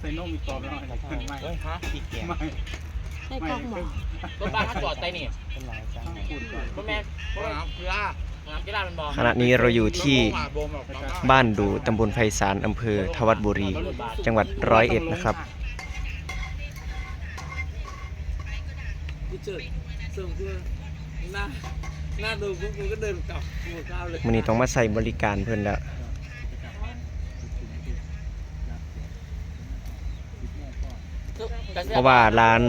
ใส่นมอีกกรอบแล้วไม่เฮ้ยฮะอีกแก่ไม่ให้กล้องหมอรถบ้านเขาจอดใต้นี่เป็นไรจังพูดก่อแม่รถน้ำกีฬาน้ำกีฬาบอขณะนี้เราอยู่ที่บ้านดูตำบลไพศาลอำเภอทวัดบุรี จังหวัดร้อยเอ็ดนะครับกูเจอส่งคือหน้าหน้าดูปุ๊บกูก็เดินกลับกูก้าวเลยวันนี้ต้องมาใส่บริการเพื่อนแล้ว เพราะว่าร้าน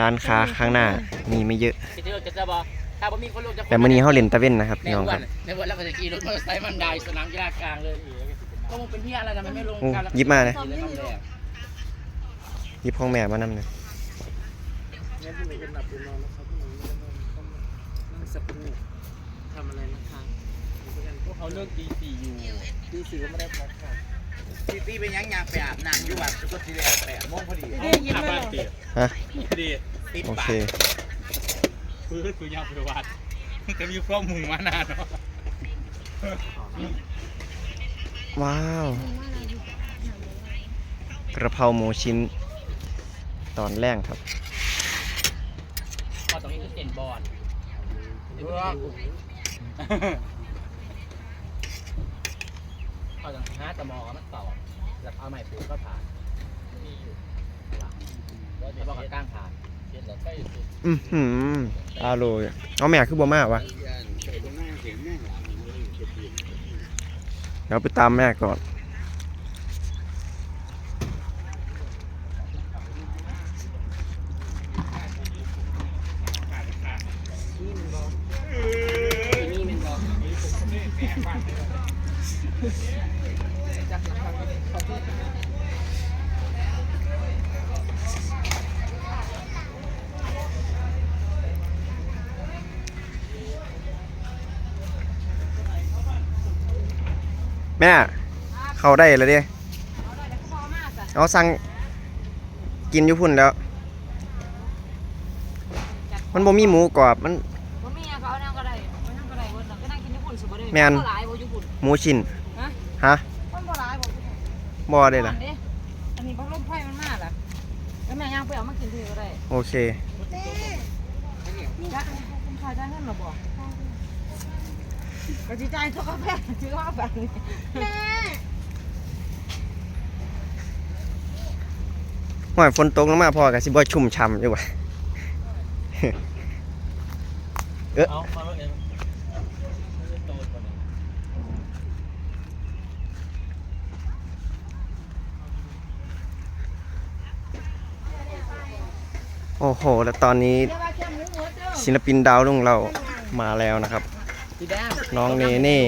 ร้านค้าข้างหน้ามีไม่เยอะสิเธอจะจะบอกถ้าบ่มีคนลงจะแต่มื่อนี้เขาเล่นตะเว้นนะครับในพี่น้องวัครันบในวันแล้วก็จะขี่รถมอเตอร์ไซค์มันได้สนามกีฬากลางเลยก็มึงเป็นพี่อะไรนะมันไม่ลงโอ้การหยิบมาเลยขี่แล้วทำแล้วหยิบห้องแม่มานำเลยงั้นที่หนูจะหลับไปนอนนะครับที่หนูไม่ได้นอนต้องนั่งสับปะรดทำอะไรนะคะพวกเขาเลิกตีสี่อยู่ตีสี่ก็ไม่ได้พักค่ะ ตีตีเป็นยังยางไปอาบน้ำอยู่วัดก็ทีแรกแปดโมงพอดีได้ยินไหมบ้านเหรอเตี๋ยฮะดีติดโอปาเค กพื้นคือยาวไปวัดจะมีพร้อมมุงมานานเนาะว้าว กระเพราหมูชิ้น ตอนแรกครับ พอตรงนี้คือเส้นบอล เขาจะหาตะมอมันต่อแล้วเอาไม้ปูก็ผ่านมีอยู่แล้วบอกกับก้างผ่านเส้นแล้วใกล้สุดอือหืออาโรยเอาแม่คือบ่มากวะเดี๋ยวไปตามแม่ก่อนนี่มันบอก แม่ เข้าได้แล้วเด้เอาสั่งกินอยู่พุ่นแล้ว มันบ่มีหมูกรอบ มันบ่มีอะเขาเอาแนวก็ได้เอาแนวก็ได้เว้ยก็นั่งกินญี่ปุ่นสิบ่ได้แม่นบ่หลายบ่ญี่ปุ่นหมูชิ้นฮะฮะมันบ่หลายบ่ญี่ปุ่นบ่ได้ล่ะเด้อันนี้พัดลมไฟมันมาล่ะแล้วแม่ย่างไปเอามากินทีก็ได้ โอเคจ้าคุณขายได้เงินเหรอบ่ ก็สิจ่ายเท่ากับแพงซื้อว่าแบบนี้แม่หอยฝนตกลงมาพอกับสิบ่ชุ่มช่ำอยู่ว่ะ เอามาเองโตกว่านี้โอ้โห แล้วตอนนี้ศิลปินดาวรุ่งเรามาแล้วนะครับพี่แดง น้องเนเน่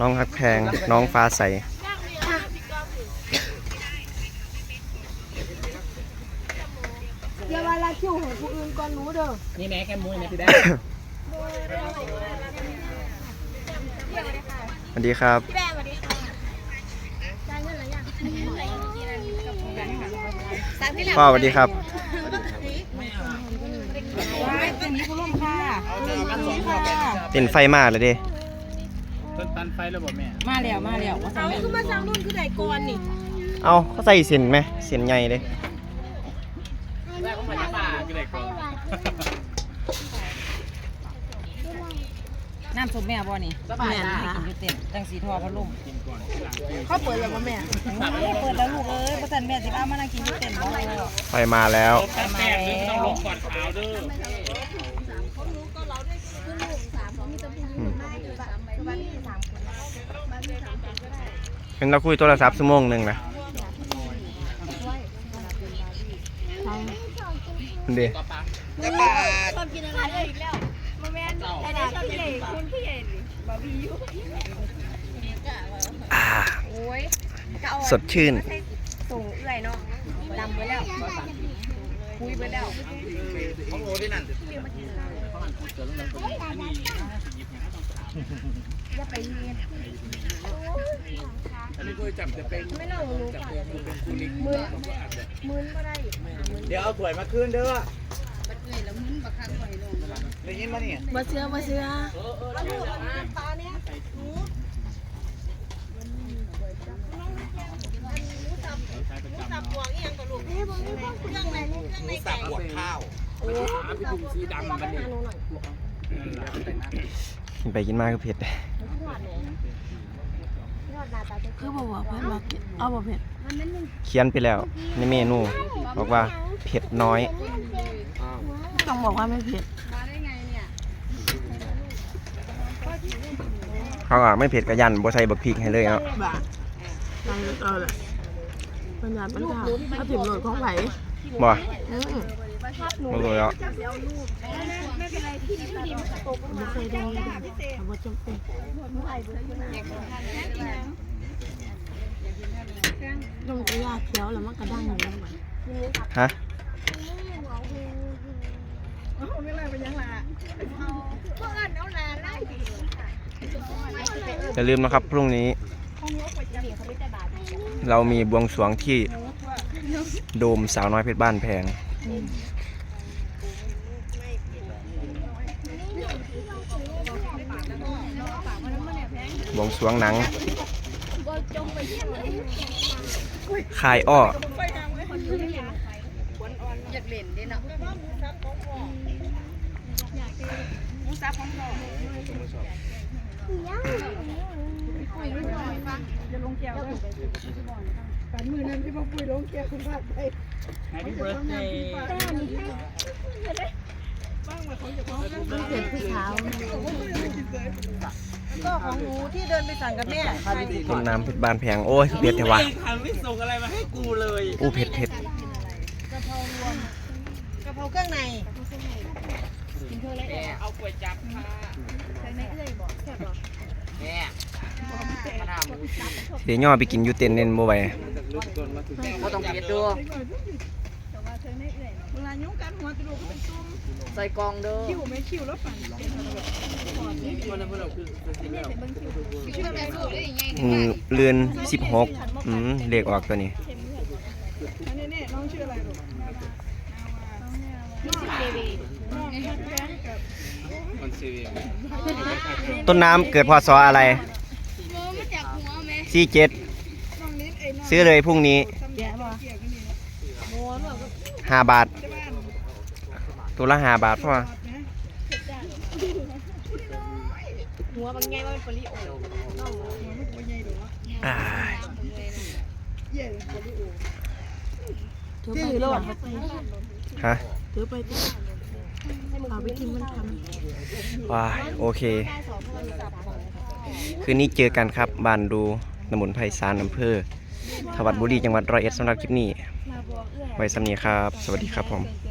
น้องฮักแพง น้องฟ้าใส อย่าว่าละคิวของผู้อื่นก่อนหนูเด้อนี่แม่แค่มุ้ยนะพี่แดงสวัสดีครับ พี่แบงสวัสดีค่ะจ่ายเงินหรือยังสั่งที่หลังพ่อสวัสดีครับว้ายเป็นนี้ผู้ร่วมค่ะ ค่ะเป็นไฟมาเลยเด้ต้นตันไฟแล้วบ่แม่มาแล้วมาแล้วว่าสั่งคือมาสั่งรุ่นคือใดก่อนนี่เอาเขาใส่เส้นไหมเส้นใหญ่เลยแม่ก็มาจะมาก็เลยก่อนน้ำซุปแม่บ่นี่สบายนะกินอยู่เต็มจังสีทอพัดลมกินก่อนเขาเปิดแล้วบ่แม่เปิดแล้วลูกเอ้ยบ่ทันแม่สิพามานั่งกินอยู่เต็มบ่ไฟมาแล้ว แป้งนึงต้องลงก่อนขาวเด้อ เป็นเราคุยโทรศัพท์ชั่วโมงหนึ่งนะเดีก็ปังจะปาดชอบกินอะไรอีกแล้วโมเมนต์แต่ไหนชอบกินคุณพี่เอ็นบาร์บียูโอ้ยสดชื่นส่งเอื่อยเนาะดำไปแล้วคุยไปแล้ว องโอ้ที่นั่นอย่าไปเรียนอันนี้ก็จับจะเป็นไม่ต้องรู้จับค่ะเป็นเป็นคูลิกมือมือก็ได้เดี๋ยวเอาถ้วยมาคืนเด้อได้ยินมาเนี่ยมาเชื่อมาเชื่อใช้ประจหมูสับบวกข้าวหาไปถุงสีดำมันนี่ กินไปกินมาก็เผ็ดคือบอกว่าเผ็ดว่าเอาบ่เผ็ดเขียนไปแล้วในเมนู บอกว่าเผ็ดน้อย ต้องบอกว่าไม่เผ็ดเขาอะไม่เผ็ดกระยันบ่ใส่บักพริกให้เลยเนาะบ้าฟังเอาแหละปัญญาปัญญาถ้าถิ่มโหลดของไหลบ่อื มบ่รู้แล้วไม่เคยได้เลยเอาบ่จำเป็นต้องกระยาเขียวแล้วมันกระด้างอยู่แล้วมันฮะอย่าลืมนะครับพรุ่งนี้ เรามีบวงสรวงที่โดมสาวน้อยเพชรบ้านแพง บวงสรวงหนังคายอ้ออยากเล่นดิเนาะแฮปปี้เบิร์ดเดย์ไม่เผ็ดคือเช้า ก็ ของหนูที่เดินไปสั่งกับแม่ต้นน้ำเพชรบ้านแพงโอ้ยเผ็ดเทวะคันไม่ส่งอะไรมาให้กูเลยอู้เผ็ดเผ็ดกะเพราเครื่องในเอาก๋วยจับค่ะแม่มะนาวหมูเดี๋ยวย่อไปกินอยูเต็นเน้นบ่ไหวก็ต้องเก็บดู ใส่กองเด้อคิวไม่คิวแล้วฝันวันนั้นพวกเราคือคือสิ่งแล้วอืมเรือนสิบหกอืมเลขออกตัวนี้มันซีเรียสต้นน้ำเกิดพศอะไรสี่เจ็ดซื้อเลยพรุ่งนี้แย่บ่ ห้าบาท ตัวละห้าบาทพ่อหัวบางไงว่าเป็นปลิโออ่าถือไปโหลดฮะถือไปจ้ะเอาไปกินมันทว้ายโอเค คืนนี้เจอกันครับบ้านดูตำบลไพศาลอำเภอทวัดบุรีจังหวัดร้อยเอ็ดสำหรับคลิปนี้ ไว้สำนีครับ สวัสดีครับผม